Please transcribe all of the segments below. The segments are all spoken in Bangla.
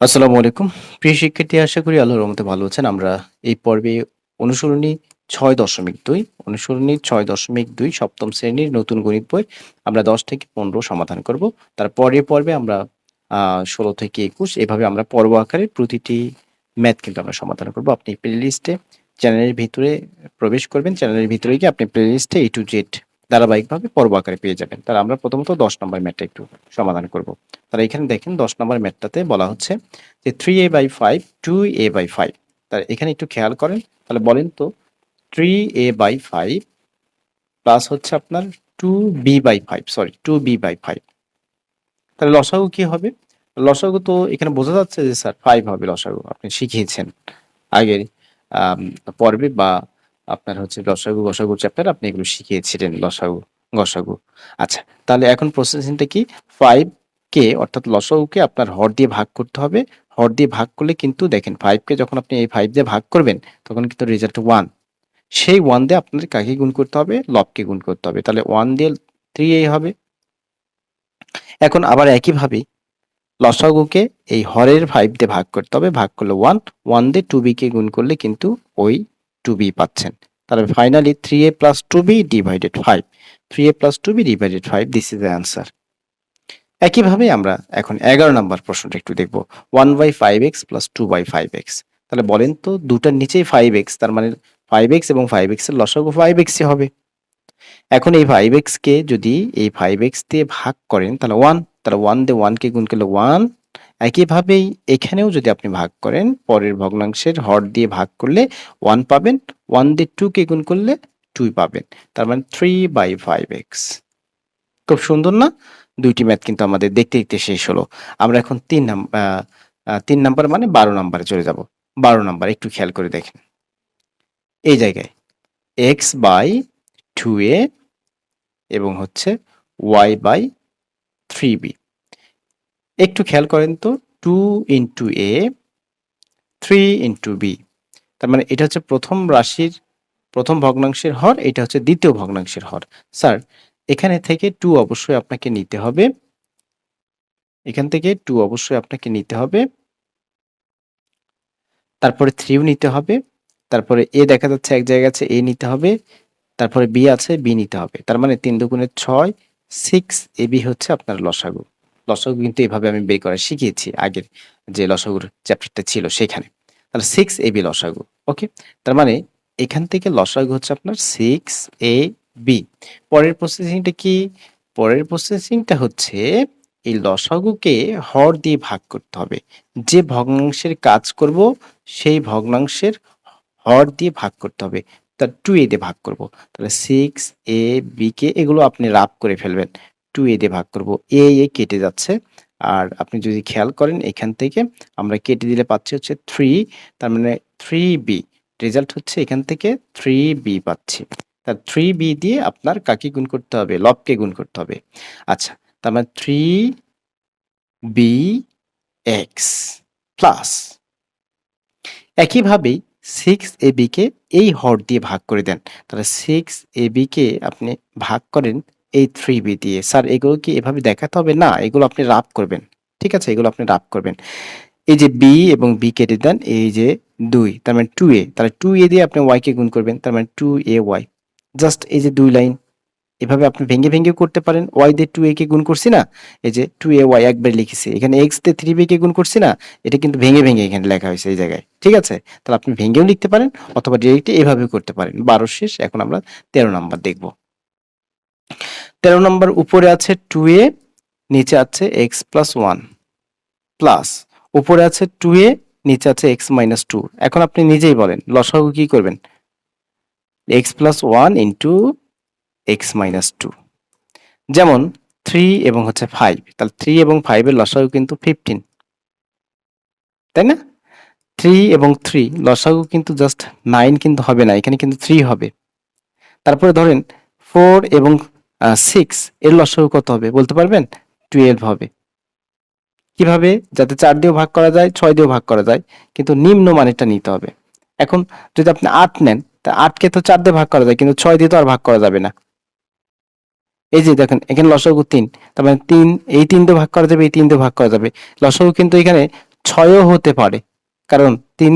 আসসালামু আলাইকুম। প্রিয় শিক্ষার্থী, আশা করি আল্লাহর রহমতে ভালো আছেন। আমরা এই পর্বে অনুসরণী ছয় দশমিক দুই অনুসরণী ছয় দশমিক দুই সপ্তম শ্রেণির নতুন গণিত বই আমরা দশ থেকে পনেরো সমাধান করব। তার পরের পর্বে আমরা ষোলো থেকে একুশ, এভাবে আমরা পর্ব আকারে প্রতিটি ম্যাথ কিন্তু আমরা সমাধান করব। আপনি প্লে লিস্টে চ্যানেলের ভিতরে প্রবেশ করবেন। চ্যানেলের ভিতরে গিয়ে আপনি প্লে লিস্টে এ টু জেড ধারাবাহিকভাবে পর্ব আকারে পেয়ে যাবেন। তাহলে আমরা প্রথমত দশ নম্বর ম্যাটটা একটু সমাধান করব। তাহলে এখানে দেখেন দশ নম্বর ম্যাটটাতে বলা হচ্ছে যে three a by five two a by five তাহলে এখানে একটু খেয়াল করেন, তাহলে বলেন তো three a by five plus হচ্ছে আপনার two b by five sorry two b by five তাহলে লসাগু কি হবে? লসাগু তো এখানে বোঝা যাচ্ছে যে স্যার ফাইভ হবে লসাগু, আপনি শিখিয়েছেন আগের পর্বে বা আপনার হচ্ছে লসাগু, গসাগু চ্যাপ্টার আপনি এগুলো শিখিয়েছিলেন, লসাগু, গসাগু। আচ্ছা তাহলে এখন প্রসেসিংটা কি? ফাইভ কে অর্থাৎ লসাগুকে আপনার হর দিয়ে ভাগ করতে হবে। হর দিয়ে ভাগ করলে কিন্তু দেখেন ফাইভকে যখন আপনি এই ফাইভ দিয়ে ভাগ করবেন, তখন কিন্তু রেজাল্ট ওয়ান সেই ওয়ান দিয়ে আপনাদের কাকে গুণ করতে হবে? লবকে গুণ করতে হবে। তাহলে ওয়ান দিয়ে থ্রি এ হবে। এখন আবার একইভাবে লসাগুকে এই হরের ফাইভ দিয়ে ভাগ করতে হবে। ভাগ করলে ওয়ান ওয়ান দিয়ে টু বিকে গুণ করলে কিন্তু ওই টু বি পাচ্ছেন। তাহলে finally three a plus two b divided five three a plus two b divided five this is the answer একইভাবে আমরা এখন এগারো নম্বর প্রশ্নটা একটু দেখব। One by five x plus two by five x তাহলে বলেন তো দুটার নিচেই ফাইভ এক্স তার মানে ফাইভ এক্স এবং ফাইভ এক্সের লসাগু ফাইভ এক্সই হবে। এখন এই ফাইভ এক্সকে যদি এই ফাইভ এক্স দিয়ে ভাগ করেন, তাহলে ওয়ান তাহলে ওয়ান দিয়ে ওয়ানকে গুণ করলে ওয়ান একইভাবেই এখানেও যদি আপনি ভাগ করেন, পরের ভগ্নাংশের হর দিয়ে ভাগ করলে ওয়ান পাবেন ওয়ান দিয়ে টুকে গুণ করলে টুই পাবেন। তার মানে থ্রি বাই ফাইভ এক্স খুব সুন্দর না? দুইটি ম্যাথ কিন্তু আমাদের দেখতে দেখতে শেষ হলো। আমরা এখন তিন নাম্বার তিন নাম্বার মানে বারো নাম্বারে চলে যাব। বারো নাম্বার, একটু খেয়াল করে দেখেন। এই জায়গায় এক্স বাই টু এ এবং হচ্ছে ওয়াই বাই থ্রি বি একটু খেয়াল করেন তো two into a three into b তার মানে এটা হচ্ছে প্রথম রাশির, প্রথম ভগ্নাংশের হর, এটা হচ্ছে দ্বিতীয় ভগ্নাংশের হর। স্যার, এখানে থেকে টু অবশ্যই আপনাকে নিতে হবে। এখান থেকে টু অবশ্যই আপনাকে নিতে হবে। তারপরে থ্রিও নিতে হবে। তারপরে এ দেখা যাচ্ছে এক জায়গায় আছে এ নিতে হবে। তারপরে বি আছে বি নিতে হবে। তার মানে তিন দুগুণে ছয় সিক্স এ বি হচ্ছে আপনার লসাগু। লসাগু কিন্তু এভাবে আমি বের করা শিখিয়েছি আগের যে লসাগুর চ্যাপ্টারটা ছিল সেখানে। তাহলে সিক্স এ বি লসাগু ওকে তার মানে এখান থেকে লসাগু হচ্ছে আপনার সিক্স এ বি পরের প্রসেসিংটা কি? পরের প্রসেসিংটা হচ্ছে এই লসাগুকে হর দিয়ে ভাগ করতে হবে। যে ভগ্নাংশের কাজ করব, সেই ভগ্নাংশের হর দিয়ে ভাগ করতে হবে। তার টু এ দিয়ে ভাগ করব। তাহলে সিক্স এ বি কে এগুলো আপনি রাফ করে ফেলবেন। টু এ দিয়ে ভাগ করব। এ এ কেটে যাচ্ছে। আর আপনি যদি খেয়াল করেন, এখান থেকে আমরা কেটে দিলে পাচ্ছি হচ্ছে থ্রি তার মানে থ্রি বি রেজাল্ট হচ্ছে এখান থেকে থ্রি বি পাচ্ছি। তার থ্রি বি দিয়ে আপনার কাকে গুণ করতে হবে? লবকে গুণ করতে হবে। আচ্ছা তার মানে থ্রি বি এক্স প্লাস একইভাবেই সিক্স এ বিকে এই হর দিয়ে ভাগ করে দেন। তাহলে সিক্স এ বিকে আপনি ভাগ করেন এই থ্রি বি দিয়ে। স্যার, এগুলো কি এভাবে দেখাতে হবে? না, এগুলো আপনি রাপ করবেন। ঠিক আছে? এগুলো আপনি রাপ করবেন। এই যে বি এবং বি কেটে দেন, এই যে দুই, তার মানে টু এ তাহলে টু এ দিয়ে আপনি ওয়াইকে গুণ করবেন, তার মানে টু এ ওয়াই জাস্ট এই যে দুই লাইন, এভাবে আপনি ভেঙে ভেঙে করতে পারেন। ওয়াই দিয়ে টু এ কে গুণ করছি না? এই যে টু এ ওয়াই একবার লিখেছি। এখানে এক্স দিয়ে থ্রি বি কে গুণ করছি না? এটা কিন্তু ভেঙে ভেঙে এখানে লেখা হয়েছে এই জায়গায়। ঠিক আছে? তাহলে আপনি ভেঙেও লিখতে পারেন অথবা ডিরেক্ট এভাবে করতে পারেন। বারো শেষ, এখন আমরা তেরো নাম্বার দেখব। তেরো নম্বর উপরে আছে টু এ নিচে আছে এক্স প্লাস ওয়ান প্লাস উপরে আছে টু এ নিচে আছে এক্স মাইনাস টু এখন আপনি নিজেই বলেন, লসাগু কি করবেন? X plus one into x minus two যেমন থ্রি এবং হচ্ছে ফাইভ তাহলে থ্রি এবং ফাইভের লসাগু কিন্তু ফিফটিন তাই না? থ্রি এবং থ্রি লসাগু কিন্তু জাস্ট নাইন কিন্তু হবে না, এখানে কিন্তু থ্রি হবে। তারপরে ধরেন ফোর এবং সিক্স এর লসাগু কত হবে বলতে পারবেন? টুয়েলভ হবে। কীভাবে? যাতে চার দিয়েও ভাগ করা যায়, ছয় দিয়েও ভাগ করা যায়, কিন্তু নিম্ন মানেরটা নিতে হবে। এখন যদি আপনি আট নেন, তা আটকে তো চার দিয়ে ভাগ করা যায়, কিন্তু ছয় দিয়ে তো আর ভাগ করা যাবে না। এই যে দেখেন, এখানে লসাগু তিন, তার মানে তিন, এই তিন দিয়ে ভাগ করা যাবে, এই তিন দিয়ে ভাগ করা যাবে। লসাগু কিন্তু এখানে ছয়ও হতে পারে, কারণ তিন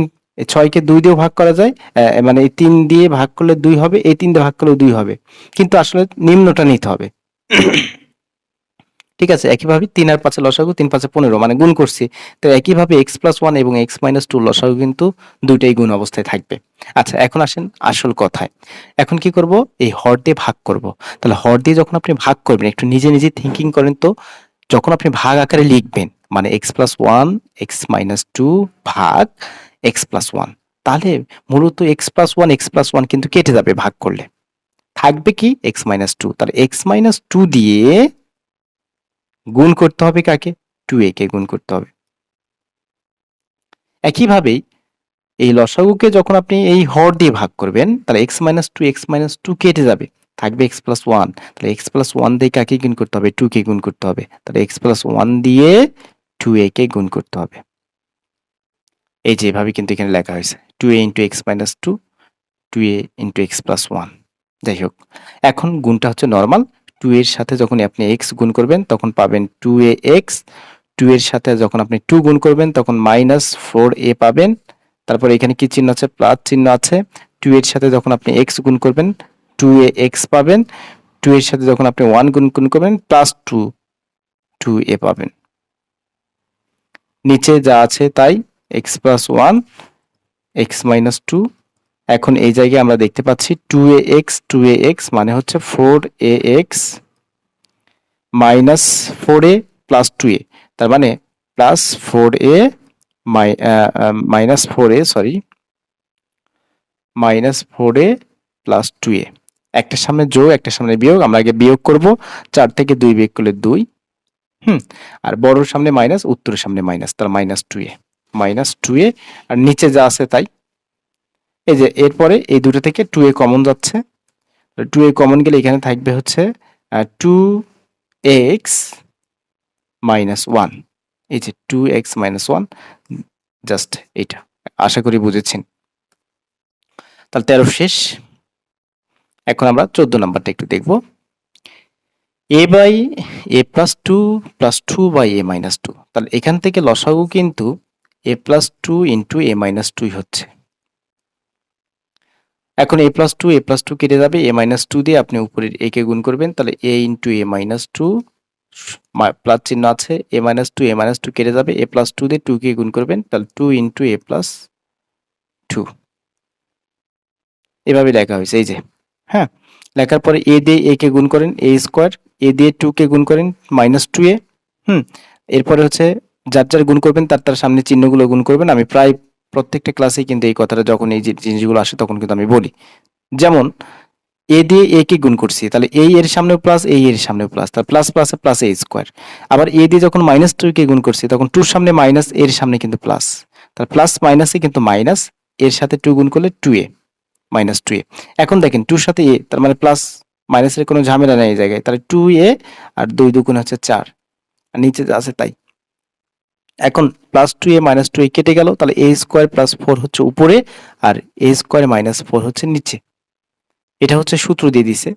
ছয়কে দুই দিয়েও ভাগ করা যায় মানে এই তিন দিয়ে ভাগ করলে দুই হবে, এই তিন দিয়ে ভাগ করলে দুই হবে। কিন্তু আসলে নিম্নটা নিতে হবে। ঠিক আছে, একইভাবে তিন আর পাঁচে লসাগু তিন পাঁচে পনেরো মানে গুণ করছি। তো একইভাবে এক্স প্লাস ওয়ান এবং এক্স মাইনাস টু লসাগু কিন্তু দুইটাই গুণ অবস্থায় থাকবে। আচ্ছা এখন আসেন আসল কথায়। এখন কি করব? এই হর দিয়ে ভাগ করব। তাহলে হর দিয়ে যখন আপনি ভাগ করবেন, একটু নিজে নিজে থিঙ্কিং করেন তো, যখন আপনি ভাগ আকারে লিখবেন মানে x plus one, x minus two ভাগ এক্স প্লাস ওয়ান তাহলে মূলত x plus one x plus one কিন্তু কেটে যাবে ভাগ করলে। থাকবে কি? এক্স মাইনাস টু তাহলে এক্স মাইনাস টু দিয়ে গুণ করতে হবে কাকে? টু এ কে গুণ করতে হবে। একইভাবেই এই লসাগুকে যখন আপনি এই হর দিয়ে ভাগ করবেন, তাহলে x minus two x minus two কেটে যাবে। থাকবে এক্স প্লাস ওয়ান তাহলে এক্স প্লাস ওয়ান দিয়ে কাকে গুণ করতে হবে? টু কে গুণ করতে হবে। তাহলে এক্স প্লাস ওয়ান দিয়ে টু এ কে গুণ করতে হবে। এই যে এভাবে কিন্তু এখানে লেখা হয়েছে two a into x minus two two a into x plus one যাই হোক, এখন গুণটা হচ্ছে নর্মাল টু এর সাথে যখন আপনি এক্স গুণ করবেন, তখন পাবেন টু এ এক্স টু এর সাথে যখন আপনি টু গুণ করবেন, তখন মাইনাস ফোর এ পাবেন। তারপর এখানে কি চিহ্ন আছে? প্লাস চিহ্ন আছে। টু এর সাথে যখন আপনি এক্স গুণ করবেন টু এ এক্স পাবেন। টু এর সাথে যখন আপনি ওয়ান গুণ গুণ করবেন প্লাস টু টু এ পাবেন। নিচে যা আছে তাই। X plus one x minus two এখন এই জায়গায় আমরা দেখতে পাচ্ছি two a x two a x মানে হচ্ছে four a x minus four a plus two a তার মানে plus four a minus four a sorry minus four a plus two a একটা সামনে যোগ একটা সামনে বিয়োগ, আমরা আগে বিয়োগ করব, চার থেকে দুই বিয়োগ করলে দুই, হুম, আর বড়র সামনে মাইনাস উত্তরের সামনে মাইনাস তার minus two a minus two a, আর নিচে যা আছে তাই। এই যে এরপরে এই দুটো থেকে টু এ কমন যাচ্ছে। টু এ কমন গেলে এখানে থাকবে হচ্ছে টু এক্স মাইনাস ওয়ান এই যে two x minus one just এইটা। আশা করি বুঝেছেন। তাহলে তেরো শেষ। এখন আমরা চোদ্দ নাম্বারটা একটু দেখব। A by a plus two plus two by a minus two তাহলে এখান থেকে লসাগু কিন্তু a plus two into a minus টুই হচ্ছে। এখন a plus two a plus two কেটে যাবে এ মাইনাস টু দিয়ে আপনি উপরের এ কে গুণ করবেন, তাহলে a into a minus two plus চিহ্ন আছে a minus two a minus two কেটে যাবে এ প্লাস টু দিয়ে টু কে গুণ করবেন, তাহলে two into a plus two এভাবে লেখা হয়েছে, এই যে হ্যাঁ? লেখার পরে এ দিয়ে এ কে গুণ করেন এ স্কোয়ার এ দিয়ে টু কে গুণ করেন মাইনাস টু এ, হুম? এরপরে হচ্ছে যার যার গুণ করবেন, তার তার সামনে চিহ্নগুলো গুণ করবেন। আমি প্রায় প্রত্যেকটা ক্লাসেই কিন্তু এই কথাটা যখন এই জিনিসগুলো আসে, তখন কিন্তু আমি বলি। যেমন, এ দিয়ে এ কে গুণ করছি, তাহলে এই এর সামনে প্লাস এই এর সামনে প্লাস তাহলে plus plus plus a square আবার এ দিয়ে যখন মাইনাস টু কে গুণ করছি, তখন টুর সামনে মাইনাস এর সামনে কিন্তু প্লাস তাহলে প্লাস মাইনাসে কিন্তু মাইনাস এর সাথে টু গুণ করলে two a minus two a এখন দেখেন টুর সাথে এ তার মানে প্লাস মাইনাসের কোনো ঝামেলা নেই এই জায়গায়। তাহলে টু এ আর দুই দুগুণ হচ্ছে চার। আর নিচে আছে তাই। এখন plus two a minus two a কেটে গেল, তাহলে এ স্কোয়ার প্লাস ফোর হচ্ছে উপরে আর এ স্কোয়ার মাইনাস ফোর হচ্ছে নিচে। এটা হচ্ছে সূত্র দিয়ে দিছে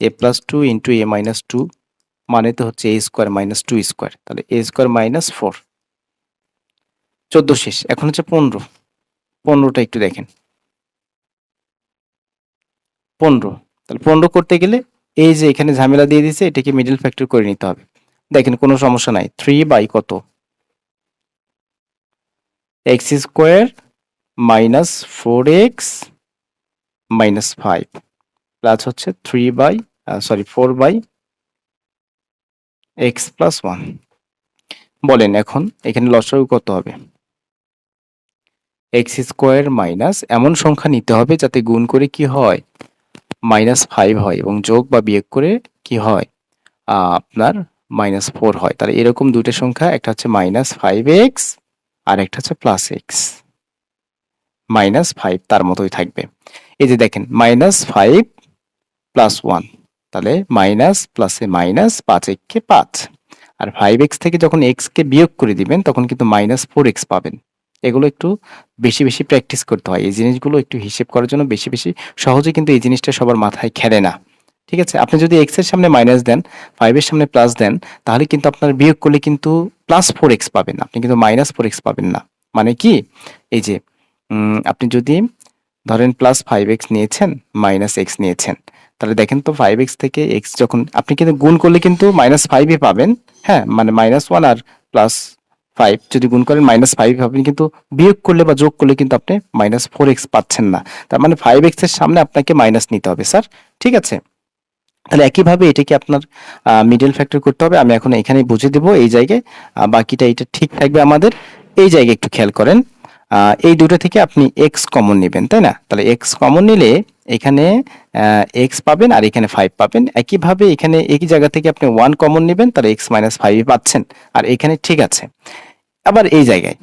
a plus two into a minus two মানে তো হচ্ছে a square minus two square তাহলে এ স্কোয়ার মাইনাস ফোর চোদ্দ শেষ, এখন হচ্ছে পনেরো। পনেরোটা একটু দেখেন। পনেরো, তাহলে পনেরো করতে গেলে এই যে এখানে ঝামেলা দিয়ে দিছে, এটাকে মিডল ফ্যাক্টর করে নিতে হবে। দেখেন কোনো সমস্যা নাই থ্রি বাই কত? X square minus four x minus five plus হচ্ছে three by sorry four by x plus one বলেন এখন এখানে লসাগু কত হবে? এক্স স্কোয়ার মাইনাস এমন সংখ্যা নিতে হবে যাতে গুণ করে কি হয়? মাইনাস ফাইভ হয় এবং যোগ বা বিয়োগ করে কি হয়? আপনার মাইনাস ফোর হয়। তাহলে এরকম দুটো সংখ্যা, একটা হচ্ছে মাইনাস ফাইভ এক্স আর একটা হচ্ছে প্লাস এক্স মাইনাস ফাইভ তার মতোই থাকবে। এই যে দেখেন মাইনাস ফাইভ প্লাস ওয়ান তাহলে মাইনাস প্লাসে মাইনাস পাঁচ এককে পাঁচ। আর ফাইভ এক্স থেকে যখন এক্স কে বিয়োগ করে দিবেন, তখন কিন্তু মাইনাস ফোর এক্স পাবেন। এগুলো একটু বেশি বেশি প্র্যাকটিস করতে হয়। এই জিনিসগুলো একটু হিসেব করার জন্য বেশি বেশি সহজে কিন্তু এই জিনিসটা সবার মাথায় খেলে না। ঠিক আছে? আপনি যদি এক্সের সামনে মাইনাস দেন ফাইভের সামনে প্লাস দেন, তাহলে কিন্তু আপনার বিয়োগ করলে কিন্তু প্লাস ফোর এক্স পাবেন আপনি কিন্তু মাইনাস ফোর এক্স পাবেন না। মানে কি? এই যে আপনি যদি ধরেন প্লাস ফাইভ এক্স নিয়েছেন মাইনাস এক্স নিয়েছেন, তাহলে দেখেন তো ফাইভ এক্স থেকে এক্স যখন, আপনি কিন্তু গুণ করলে কিন্তু মাইনাস ফাইভই পাবেন। হ্যাঁ মানে মাইনাস ওয়ান আর প্লাস ফাইভ যদি গুণ করেন মাইনাস ফাইভ পাবেন কিন্তু বিয়োগ করলে বা যোগ করলে কিন্তু আপনি মাইনাস ফোর এক্স পাচ্ছেন না। তার মানে ফাইভ এক্সের সামনে আপনাকে মাইনাস নিতে হবে স্যার ঠিক আছে? তাহলে একইভাবে এটাকে আপনার মিডল ফ্যাক্টর করতে হবে? আমি এখন এখানেই বুঝে দেবো এই জায়গায়। বাকিটা এটা ঠিক থাকবে আমাদের। এই জায়গায় একটু খেয়াল করেন। এই দুটো থেকে আপনি এক্স কমন নেবেন, তাই না? তাহলে এক্স কমন নিলে এখানে এক্স পাবেন আর এখানে ফাইভ পাবেন। একইভাবে এখানে একই জায়গা থেকে আপনি ওয়ান কমন নেবেন, তাহলে এক্স মাইনাস ফাইভ পাচ্ছেন। আর এখানে ঠিক আছে। আবার এই জায়গায়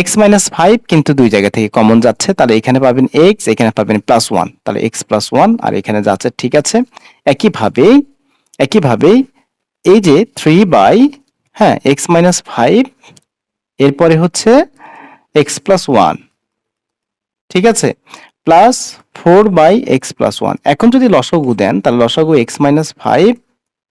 এক্স মাইনাস ফাইভ কিন্তু দুই জায়গা থেকে কমন যাচ্ছে, তাহলে এখানে পাবেন এক্স এখানে পাবেন প্লাস ওয়ান তাহলে এক্স প্লাস ওয়ান আর এখানে যাচ্ছে, ঠিক আছে। একইভাবে একইভাবে এই যে থ্রি বাই হ্যাঁ এক্স মাইনাস ফাইভ এরপরে হচ্ছে এক্স প্লাস ওয়ান ঠিক আছে? Plus four by x plus one এখন যদি লসাগু দেন, তাহলে লসাগু x minus five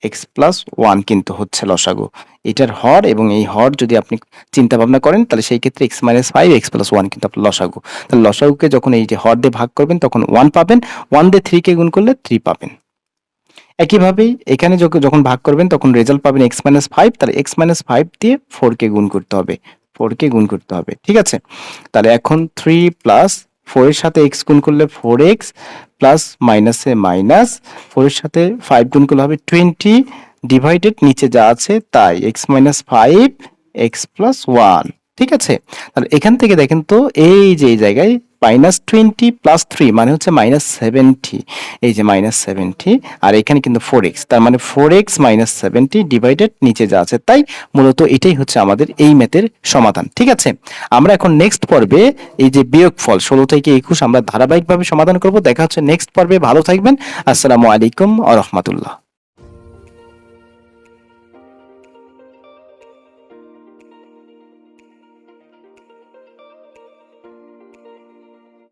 x plus one কিন্তু হচ্ছে লসাগু। এটার হর এবং এই হর যদি আপনি চিন্তা ভাবনা করেন, তাহলে সেই ক্ষেত্রে x minus five x plus one কিন্তু আপনার লসাগু। তাহলে লসাগুকে যখন এই যে হর দিয়ে ভাগ করবেন, তখন ওয়ান পাবেন। ওয়ান দিয়ে থ্রিকে গুণ করলে থ্রি পাবেন। একইভাবে এখানে যখ- যখন ভাগ করবেন, তখন রেজাল্ট পাবেন এক্স মাইনাস ফাইভ তাহলে এক্স মাইনাস ফাইভ দিয়ে ফোরকে গুণ করতে হবে। ফোরকে গুণ করতে হবে, ঠিক আছে? তাহলে এখন থ্রি প্লাস ফোরের সাথে এক্স গুণ করলে ফোর এক্স প্লাস মাইনাসে মাইনাস ফোরের সাথে ফাইভ গুণ করলে হবে টোয়েন্টি ডিভাইডেড নিচে যা আছে তাই x minus five x plus one ঠিক আছে? তাহলে এখান থেকে দেখেন তো, এই যে এই জায়গায় মাইনাস টোয়েন্টি প্লাস থ্রি মানে হচ্ছে মাইনাস সেভেন্টি এই যে মাইনাস সেভেন্টি আর এখানে কিন্তু ফোর এক্স তার মানে four x minus seventy divided নিচে যা আছে তাই মূলত এটাই হচ্ছে আমাদের এই ম্যাথের সমাধান। ঠিক আছে? আমরা এখন নেক্সট পর্বে এই যে বিয়োগ ফল ষোলো থেকে একুশ আমরা ধারাবাহিকভাবে সমাধান করব। দেখা হচ্ছে নেক্সট পর্বে। ভালো থাকবেন। আসসালামু আলাইকুম আ রহমতুল্লাহ।